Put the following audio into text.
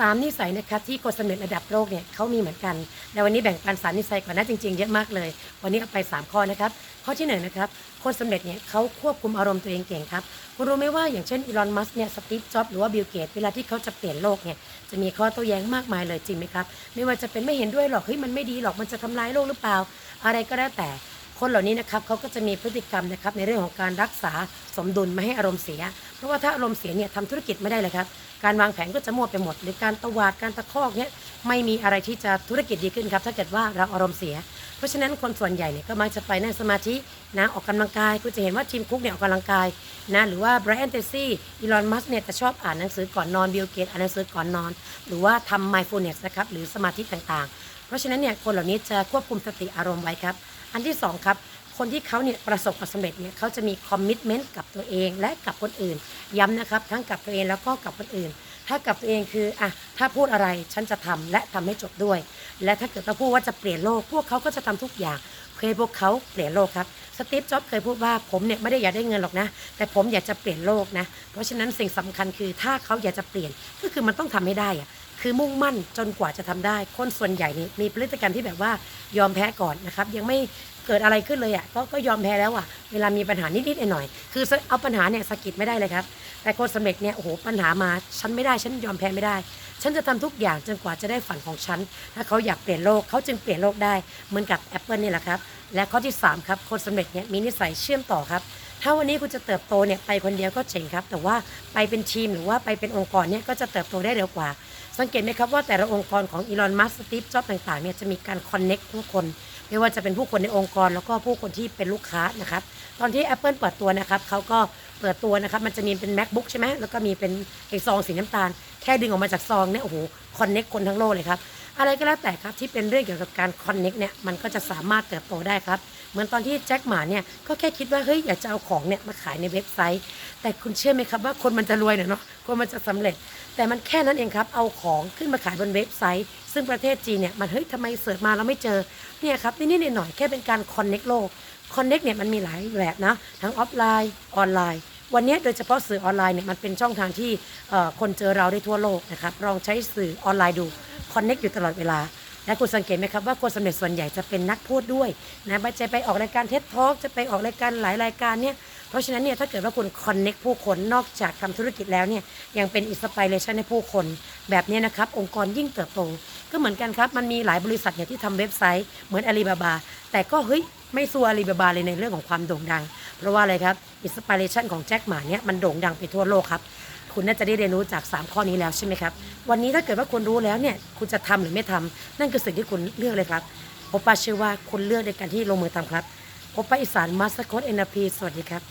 สามนิสัยนะครับที่คนสำเร็จระดับโลกเนี่ยเขามีเหมือนกันแต่วันนี้แบ่งปันสานิสัยก่อนนะจริงๆเยอะมากเลย วันนี้เอาไป 3 ข้อนะครับ ข้อที่หนึ่งนะครับคนสำเร็จเนี่ยเขาควบคุมอารมณ์ตัวเองเก่งครับคุณรู้ไหมว่าอย่างเช่นอีลอนมัสก์เนี่ยสตีฟจ็อบหรือว่าบิลเกตเวลาที่เขาจะเปลี่ยนโลกเนี่ยจะมีข้อโต้แย้งมากมายเลยจริงไหมครับไม่ว่าจะเป็นไม่เห็นด้วยหรอกเฮ้ยมันไม่ดีหรอกมันจะทำลายโลกหรือเปล่า อะไรก็แล้วแต่ คนเหล่านี้นะครับเขาก็จะมีพฤติกรรมนะครับในเรื่องของการรักษาสมดุลไม่ให้อารมณ์เสีย เพราะว่าถ้าอารมณ์เสียเนี่ยทำธุรกิจไม่ได้เลยครับ การวางแผนก็จะมั่วไปหมด หรือการตวาดการตะคอกเนี่ยไม่มีอะไรที่จะธุรกิจดีขึ้นครับ ถ้าเกิดว่าเราอารมณ์เสีย เพราะฉะนั้นคนส่วนใหญ่เนี่ยก็มักจะไปนั่งสมาธินะออกกำลังกายคุณจะเห็นว่าทีมคุกเนี่ยออกกำลังกายนะหรือว่าไบรอันเตซี่อีลอนมัสเนี่ยจะชอบอ่านหนังสือก่อนนอนบิลเกตอ่านหนังสือก่อนนอน หรือว่าทำ mindfulness นะครับหรือสมาธิต่างๆ เพราะฉะนั้นเนี่ยคนเหล่านี้จะควบคุมสติอารมณ์ไว้ครับ อันที่สองครับคนที่เขาเนี่ยประสบความสำเร็จเนี่ยเขาจะมีคอมมิชเมนต์กับตัวเองและกับคนอื่น ย้ำนะครับ ทั้งกับตัวเองแล้วก็กับคนอื่น ถ้ากับตัวเองคืออะถ้าพูดอะไรฉันจะทำและทำให้จบด้วย และถ้าเกิดว่าพูดว่าจะเปลี่ยนโลก พวกเขาก็จะทำทุกอย่างเพื่อพวกเขาเปลี่ยนโลกครับสตีฟจ็อบเคยพูดว่าผมเนี่ยไม่ได้อยากได้เงินหรอกนะ แต่ผมอยากจะเปลี่ยนโลกนะ เพราะฉะนั้นสิ่งสำคัญคือถ้าเขาอยากจะเปลี่ยนก็คือมันต้องทำให้ได้อะ คือมุ่งมั่นจนกว่าจะทำได้ คนส่วนใหญ่นี่มีพฤติกรรมที่แบบว่ายอมแพ้ก่อนนะครับ ยังไม่เกิดอะไรขึ้นเลยอะก็ก็ยอมแพ้แล้วอะ เวลามีปัญหานิดๆหน่อยๆคือเอาปัญหาเนี่ยสะกิดไม่ได้เลยครับ แต่คนสำเร็จเนี่ยโอ้โหปัญหามาฉันไม่ได้ฉันยอมแพ้ไม่ได้ ฉันจะทำทุกอย่างจนกว่าจะได้ฝันของฉัน ถ้าเขาอยากเปลี่ยนโลกเขาจึงเปลี่ยนโลกได้เหมือนกับ Apple นี่แหละครับและข้อที่สามครับคนสำเร็จเนี่ยมีนิสัยเชื่อมต่อครับ ถ้าวันนี้คุณจะเติบโตเนี่ยไปคนเดียวก็เจ๋งครับ แต่ว่าไปเป็นทีมหรือว่าไปเป็นองค์กรเนี่ยก็จะเติบโตได้เร็วกว่า สังเกตไหมครับว่าแต่ละองค์กรของอีลอนมัสก์สตีฟจ็อบต่างๆเนี่ยจะมีการคอนเน็กผู้คน ไม่ว่าจะเป็นผู้คนในองค์กร แล้วก็ผู้คนที่เป็นลูกค้านะครับตอนที่ Apple เปิดตัวนะครับเขาก็เปิดตัวนะครับมันจะมีเป็น macbook ใช่ไหมแล้วก็มีเป็นไอซองสีน้ำตาล แค่ดึงออกมาจากซองเนี่ยโอ้โหคอนเน็กคนทั้งโลกเลยครับ อะไรก็แล้วแต่ครับที่เป็นเรื่องเกี่ยวกับการคอนเน็กเนี่ยมันก็จะสามารถเติบโตได้ครับ เหมือนตอนที่แจ็คหมาเนี่ยก็แค่คิดว่าเฮ้ยอยากจะเอาของเนี่ยมาขายในเว็บไซต์ แต่คุณเชื่อไหมครับว่าคนมันจะรวยเนี่ยเนาะคนมันจะสำเร็จ แต่มันแค่นั้นเองครับเอาของขึ้นมาขายบนเว็บไซต์ ซึ่งประเทศจีนเนี่ยมันเฮ้ยทำไมเสิร์ชมาเราไม่เจอเนี่ยครับนิดๆหน่อยๆแค่เป็นการคอนเน็กโลกคอนเน็กเนี่ยมันมีหลายแบบนะทั้งออฟไลน์ออนไลน์วันนี้โดยเฉพาะสื่อออนไลน์เนี่ยมันเป็นช่องทางที่เอ่อคนเจอเราได้ทั่วโลกนะครับลองใช้สื่อออนไลน์ดู คอนเน็กอยู่ตลอดเวลาและคุณสังเกตไหมครับว่าคนสำเร็จส่วนใหญ่จะเป็นนักพูดด้วยนะไปจะไปออกรายการเท็ดทอ k จะไปออกรายการหลายรายการเนี่ยเพราะฉะนั้นเนี่ยถ้าเกิดว่าคุณคอนเน็กผู้คนนอกจากทำธุรกิจแล้วเนี่ยยังเป็นอิสปิเรชันให้ผู้คน แบบนี้นะครับ องค์กรยิ่งเติบโต ก็เหมือนกันครับ มันมีหลายบริษัทเนี่ยที่ทำเว็บไซต์เหมือนอาลีบาบาแต่ก็เฮ้ยไม่สู้อาลีบาบาเลยในเรื่องของความโด่งดัง เพราะว่าอะไรครับอิสปิเรชันของแจ็คหมาเนี่ยมันโด่งดังไปทั่วโลกครับ คุณน่าจะได้เรียนรู้จาก 3 ข้อนี้แล้วใช่ไหมครับ วันนี้ถ้าเกิดว่าคุณรู้แล้วเนี่ยคุณจะทำหรือไม่ทำนั่นคือสิ่งที่คุณเลือกเลยครับพบป้าเชื่อว่าคุณเลือกในการที่ลงมือทำครับพบป้าอีสานมาสโคตเอ็นพีสวัสดีครับ